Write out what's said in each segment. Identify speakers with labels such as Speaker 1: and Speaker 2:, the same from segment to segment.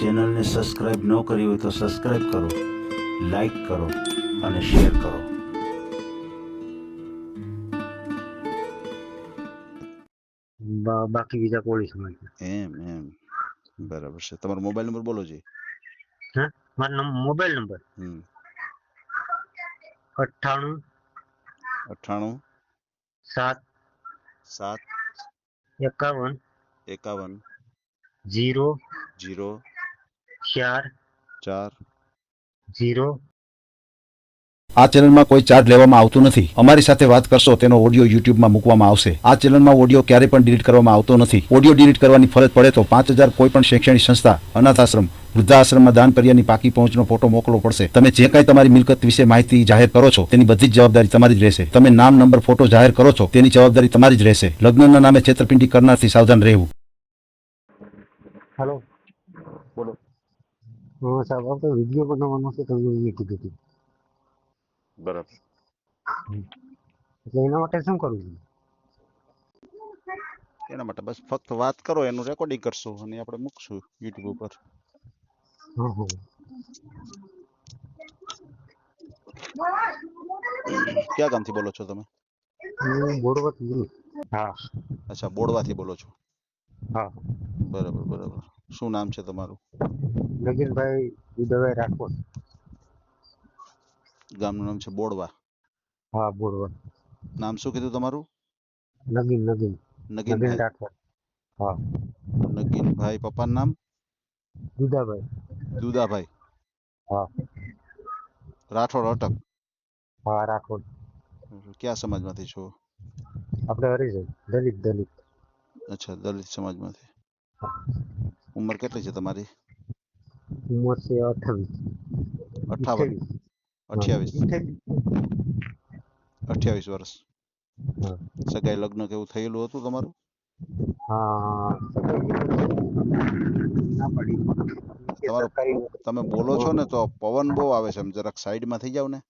Speaker 1: ચેનલને સબસ્ક્રાઈબ ન કરી હોય તો સબસ્ક્રાઇબ કરો લાઈક કરો અને શેર કરો.
Speaker 2: બાકી બીજા કોળી સમાજ
Speaker 3: એમ એમ. બરાબર છે. તમારો મોબાઈલ નંબર બોલો જી.
Speaker 2: મારો મોબાઈલ નંબર?
Speaker 3: હમ.
Speaker 2: અઠ્ઠાણું
Speaker 3: અઠ્ઠાણું
Speaker 2: સાત
Speaker 3: સાત
Speaker 2: એકાવન
Speaker 3: એકાવન
Speaker 2: જીરો
Speaker 3: જીરો
Speaker 2: ચાર.
Speaker 3: ચાર.
Speaker 2: ઝીરો
Speaker 4: આ ચેનલમાં કોઈ ચાર્જ લેવામાં આવતું નથી. અમારી સાથે વાત કરશો તેનો ઓડિયો યુટ્યુબમાં મૂકવામાં આવશે. આ ચેનલમાં ઓડિયો ક્યારે પણ ડિલીટ કરવામાં આવતો નથી. ઓડિયો ડિલીટ કરવાની ફરજ પડે તો પાંચ હજાર કોઈ પણ શૈક્ષણિક સંસ્થા અનાથ આશ્રમ વૃદ્ધાશ્રમમાં દાન કર્યાની પાકી પહોંચનો ફોટો મોકલવો પડશે. તમે જે કાંઈ તમારી મિલકત વિશે માહિતી જાહેર કરો છો તેની બધી જ જવાબદારી તમારી જ રહેશે. તમે નામ નંબર ફોટો જાહેર કરો છો તેની જવાબદારી તમારી જ રહેશે. લગ્નના નામે છેતરપિંડી કરનારથી સાવધાન રહેવું.
Speaker 2: હાલો
Speaker 3: બોલો.
Speaker 2: હા સાહેબ આપણે વીડિયો બનાવવાનો છે તમને એ કીધું હતું.
Speaker 3: બરાબર.
Speaker 2: એટલે એના માટે શું કરવું જોઈએ?
Speaker 3: એના માટે બસ ફક્ત વાત કરો એનું રેકોર્ડિંગ કરશું અને આપણે મૂકશું યુટ્યુબ ઉપર.
Speaker 2: હા હા.
Speaker 3: ક્યાં ગામથી બોલો છો તમે?
Speaker 2: હું હા.
Speaker 3: અચ્છા બોડવાથી બોલો છો.
Speaker 2: હા.
Speaker 3: બરાબર બરાબર. શું નામ છે તમારું?
Speaker 2: નગીનભાઈ ઉદયભાઈ રાઠોડ.
Speaker 3: ગામનું નામ છે બોડવા.
Speaker 2: હા બોડવા.
Speaker 3: નામ શું કીધું તમારું?
Speaker 2: નગીન નગીન. નગીન રાઠોડ. હા.
Speaker 3: નગીનભાઈ પપ્પાનું નામ?
Speaker 2: દુદાભાઈ.
Speaker 3: દુદાભાઈ.
Speaker 2: હા.
Speaker 3: રાઠોડ અટક.
Speaker 2: હા રાઠોડ.
Speaker 3: ક્યાં સમાજમાંથી છો?
Speaker 2: આપણે હરિજન દલિત દલિત.
Speaker 3: અચ્છા દલિત સમાજમાંથી. ઉંમર કેટલી છે તમારી?
Speaker 2: ઉંમર છે અઠાવીસ
Speaker 3: અઠાવીસ વર્ષ સગાઈ લગ્ન કેવું થયેલું હતું તમારું તમારો તમે બોલો છો ને તો પવન બહુ આવે છે જરાક સાઈડમાં થઈ જાવ ને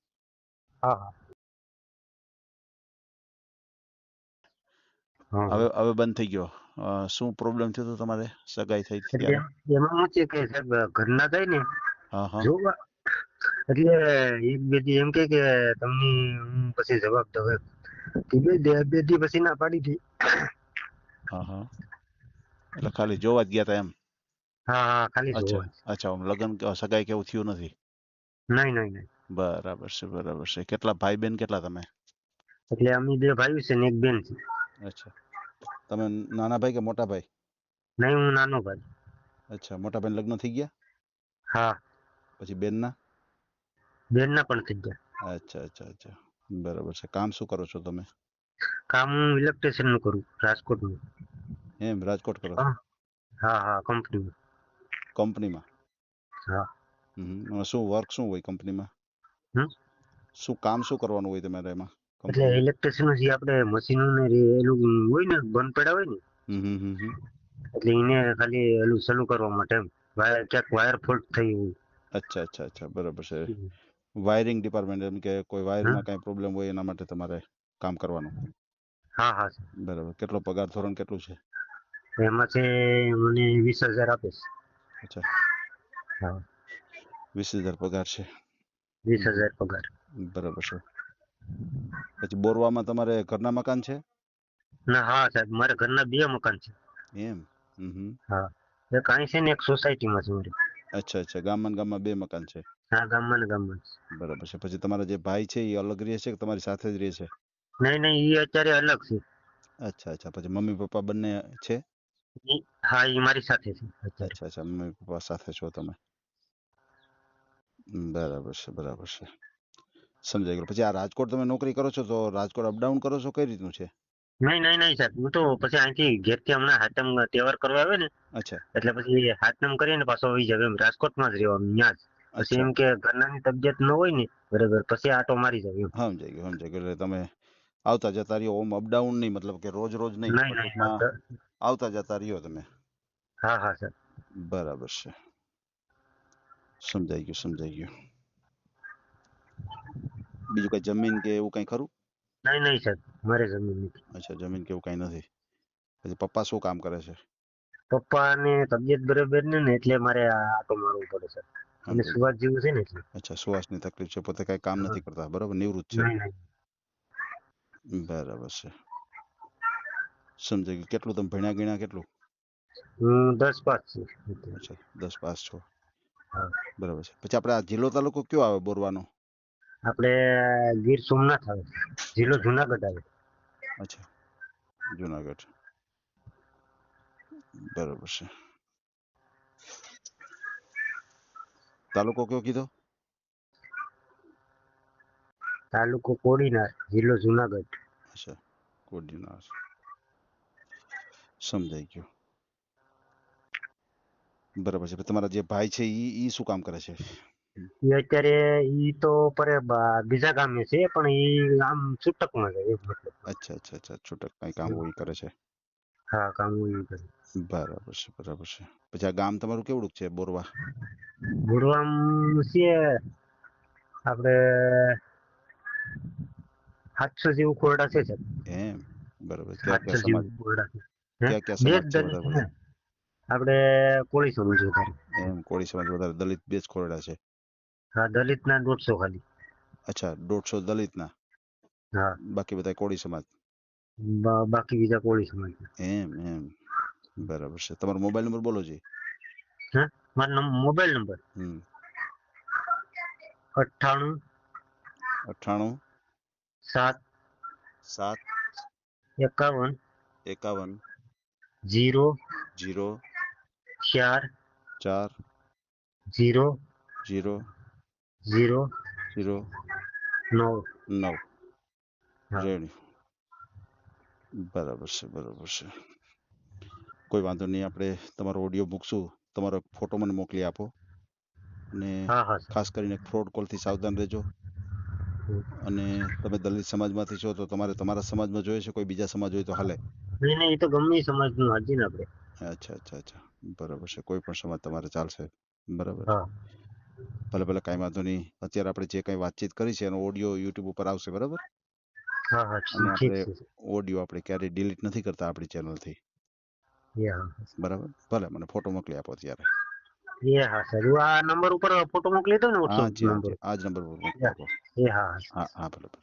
Speaker 3: હવે હવે બંધ થઈ ગયો શું પ્રોબ્લેમ થયો હતો તમારે? સગાઈ થઈ ત્યારે?
Speaker 2: એમાં છે કે સાહેબ ઘરના થાય ને
Speaker 3: હા હા.
Speaker 2: એટલે એક બે દી એમ કે કે તમને હું પછી જવાબ દઉં એમ. તે બે દે- બે દી પછી ના પાડી હતી.
Speaker 3: હા હા. એટલે ખાલી જોવા જ ગયા હતા એમ?
Speaker 2: હા હા ખાલી જોવા
Speaker 3: અચ્છા આમ લગ્ન સગાઈ કેવું થયું નથી?
Speaker 2: નહીં નહીં નહીં.
Speaker 3: બરાબર છે બરાબર છે. કેટલા ભાઈ બેન કેટલા તમે?
Speaker 2: એટલે અમે બે ભાઈ છે ને એક બેન છે.
Speaker 3: અચ્છા. તમે નાના ભાઈ કે મોટા ભાઈ?
Speaker 2: નહીં હું નાનો ભાઈ.
Speaker 3: અચ્છા મોટા ભાઈ લગ્ન થઈ ગયા?
Speaker 2: હા.
Speaker 3: પછી બેનના?
Speaker 2: બેન ના પણ થઈ ગયા.
Speaker 3: અચ્છા અચ્છા અચ્છા. બરાબર છે. કામ શું કરો છો તમે?
Speaker 2: કામ હું ઇલેક્ટ્રિશિયનનું કરું રાજકોટનું.
Speaker 3: એમ રાજકોટ કરો?
Speaker 2: હા. હા કંપનીમાં.
Speaker 3: કંપનીમાં?
Speaker 2: હા.
Speaker 3: હમ શું વર્ક શું હોય કંપનીમાં? શું કામ શું કરવાનું હોય તમારે એમાં?
Speaker 2: એટલે? ઇલેક્ટ્રિશિયન જે આપણે મશીનો ને એલું હોય ને બંધ પડ્યા હોય ને. એટલે એને ખાલી એલું સલુ કરવા માટે વાયર ક્યાંક વાયર ફોલ્ટ થઈ હોય
Speaker 3: અચ્છા અચ્છા અચ્છા બરાબર છે. વાયરિંગ ડિપાર્ટમેન્ટ એમ કે કોઈ વાયરમાં કાંઈ પ્રોબ્લેમ હોય એના માટે તમારે કામ કરવાનું?
Speaker 2: હા હા
Speaker 3: બરાબર. કેટલો પગાર ધોરણ કેટલું છે?
Speaker 2: એમાં છે મને વીસ હજાર આપે છે.
Speaker 3: અચ્છા.
Speaker 2: હા.
Speaker 3: વીસ હજાર પગાર છે.
Speaker 2: વીસ હજાર પગાર.
Speaker 3: બરાબર છે. પછી બોરવામાં તમારે ઘરના મકાન છે?
Speaker 2: ના હા સાહેબ મારે ઘરના બે મકાન છે.
Speaker 3: એમ? હમ હા.
Speaker 2: એક અહીં છે ને એક સોસાયટીમાં છે મારે.
Speaker 3: અચ્છા અચ્છા. ગામમાં ગામમાં બે મકાન છે.
Speaker 2: હા ગામમાં ને ગામમાં
Speaker 3: બરાબર છે. પછી તમારા જે ભાઈ છે એ અલગ રહે છે કે તમારી સાથે જ રહે છે?
Speaker 2: નહીં નહીં એ અત્યારે અલગ છે.
Speaker 3: અચ્છા અચ્છા. પછી મમ્મી પપ્પા બંને છે?
Speaker 2: હા એ મારી સાથે છે
Speaker 3: અચ્છા અચ્છા. મમ્મી પપ્પા સાથે છો તમે? બરાબર છે બરાબર છે. સમજાઈ ગયું પછી આ રાજકોટ તમે નોકરી કરો છો તો રાજકોટ અપડાઉન કરો છો કઈ રીતનું છે?
Speaker 2: નહીં નહીં નહીં સાહેબ હું તો પછી અહીંથી ઘેરથી હમણાં હાતમ તહેવાર કરવા આવે ને
Speaker 3: અચ્છા.
Speaker 2: એટલે પછી હાતમ કરીને પાછો આવી જાવ એમ રાજકોટમાં જ રહેવા ત્યાં જ. પછી એમ કે ઘરનાની તબિયત ન હોય ને બરાબર પછી આટો મારી જાવ એમ.
Speaker 3: સમજાઈ ગયું સમજાઈ ગયું. એટલે તમે આવતા જતા રહ્યો ઓમ અપડાઉન નહીં મતલબ કે રોજ રોજ નહીં આવતા જતા રહ્યો તમે?
Speaker 2: હા હા સર
Speaker 3: બરાબર છે. સમજાઈ ગયું સમજાઈ ગયું. બીજું કઈ જમીન કે એવું કઈ ખરું?
Speaker 2: નહીં નહીં સાહેબ મારે જમીન નથી.
Speaker 3: અચ્છા જમીન કે એવું કઈ નથી. પછી પપ્પા શું કામ કરે છે?
Speaker 2: પપ્પાને તબિયત બરાબર ને ને એટલે મારે આટો મારવું પડે સર અને સુવાસ જેવું છે ને એટલે.
Speaker 3: અચ્છા ની તકલીફ છે પોતે કઈ કામ નથી કરતા બરાબર નિવૃત્ત છે?
Speaker 2: નહીં નહીં.
Speaker 3: બરાબર છે. સમજાઈ ગયું. કેટલું તમે ભણ્યા ગણ્યા કેટલું?
Speaker 2: હું દસ પાસ છું.
Speaker 3: અચ્છા દસ પાસ છો. બરાબર છે. પછી આપણે આ જિલ્લો તાલુકો કયો આવે બોરવાનો?
Speaker 2: આપણે ગીર સોમનાથ આવે. જિલ્લો જુનાગઢ આવે.
Speaker 3: અચ્છા. જુનાગઢ. બરાબર છે. તાલુકો કયો કીધો?
Speaker 2: તાલુકો કોડીનાર જિલ્લો જુનાગઢ.
Speaker 3: અચ્છા કોડીનાર. સમજાઈ ગયું. બરાબર છે. તમારા જે ભાઈ છે એ ઈ શું કામ કરે છે?
Speaker 2: એ અત્યારે ઈ તો પરે બા- બીજા ગામે છે પણ ઈ આમ છૂટકમાં છે એમ મતલબ.
Speaker 3: અચ્છા અચ્છા અચ્છા છૂટક કઈ કામ હોય ઈ કરે છે?
Speaker 2: હા કામ ઈ કરે.
Speaker 3: બરાબર છે બરાબર છે. પછી આ ગામ તમારું કેવડું છે બોરવા?
Speaker 2: બોરવામ છે આપણે સાતસો જેવું ખોરડા છે સર
Speaker 3: એમ? બરાબર. ક્યાં
Speaker 2: સાતસો
Speaker 3: ક્યાં સમાજ
Speaker 2: જેવું ખોરડા છે. હે?
Speaker 3: ક્યાં ક્યાં
Speaker 2: બે જ
Speaker 3: સમાજ છે
Speaker 2: દલિત
Speaker 3: વધારે
Speaker 2: છે. આપણે કોળી સમજ વધારે.
Speaker 3: એમ કોળી સમાજ વધારે. દલિત બે જ ખોરડા છે.
Speaker 2: હા દલિત ના દોઢસો ખાલી.
Speaker 3: અચ્છા દોઢસો દલિતના?
Speaker 2: હા.
Speaker 3: બાકી બધા કોળી સમાજ?
Speaker 2: બાકી બીજા કોળી સમાજ.
Speaker 3: એમ એમ. બરાબર છે. તમારો મોબાઈલ નંબર બોલો જી.
Speaker 2: મારો નંબર મોબાઈલ નંબર?
Speaker 3: હમ.
Speaker 2: અઠ્ઠાણું
Speaker 3: અઠ્ઠાણું
Speaker 2: સાત
Speaker 3: સાત
Speaker 2: એકાવન
Speaker 3: એકાવન
Speaker 2: જીરો
Speaker 3: જીરો
Speaker 2: ચાર
Speaker 3: ચાર
Speaker 2: જીરો
Speaker 3: જીરો
Speaker 2: જીરો
Speaker 3: ઝીરો
Speaker 2: નવ
Speaker 3: નવ રેડી બરાબર છે બરાબર છે. કોઈ વાંધો નહીં આપણે તમારો ઓડિયો મૂકશું. તમારો ફોટો મને મોકલી આપો. અને ખાસ કરીને ફ્રોડ કોલથી સાવધાન રહેજો. અને તમે દલિત સમાજમાંથી છો તો તમારે તમારા સમાજમાં જોઈએ છે કોઈ બીજા સમાજ હોય તો હાલે.
Speaker 2: નહીં નહીં એ તો ગમે સમાજનું હાજી ને આપણે.
Speaker 3: અચ્છા અચ્છા અચ્છા. બરાબર છે કોઈ પણ સમાજ તમારે ચાલશે. બરાબર.
Speaker 2: હા.
Speaker 3: ભલે ભલે કાંઈ વાંધો નહીં. અત્યારે આપણે જે કંઈ વાતચીત કરી છે એનો ઓડિયો યુટ્યુબ ઉપર આવશે બરાબર? અને આપણે ઓડિયો આપણે ક્યારેય ડિલીટ નથી કરતા આપણી ચેનલથી બરાબર? ભલે મને ફોટો મોકલી આપો અત્યારે
Speaker 2: એ હા સર. આ નંબર ઉપર ફોટો મોકલી દો ને
Speaker 3: હા
Speaker 2: નંબર
Speaker 3: આ જ નંબર મોકલી આપો
Speaker 2: એ હા હા
Speaker 3: હા હા ભલે ભલે.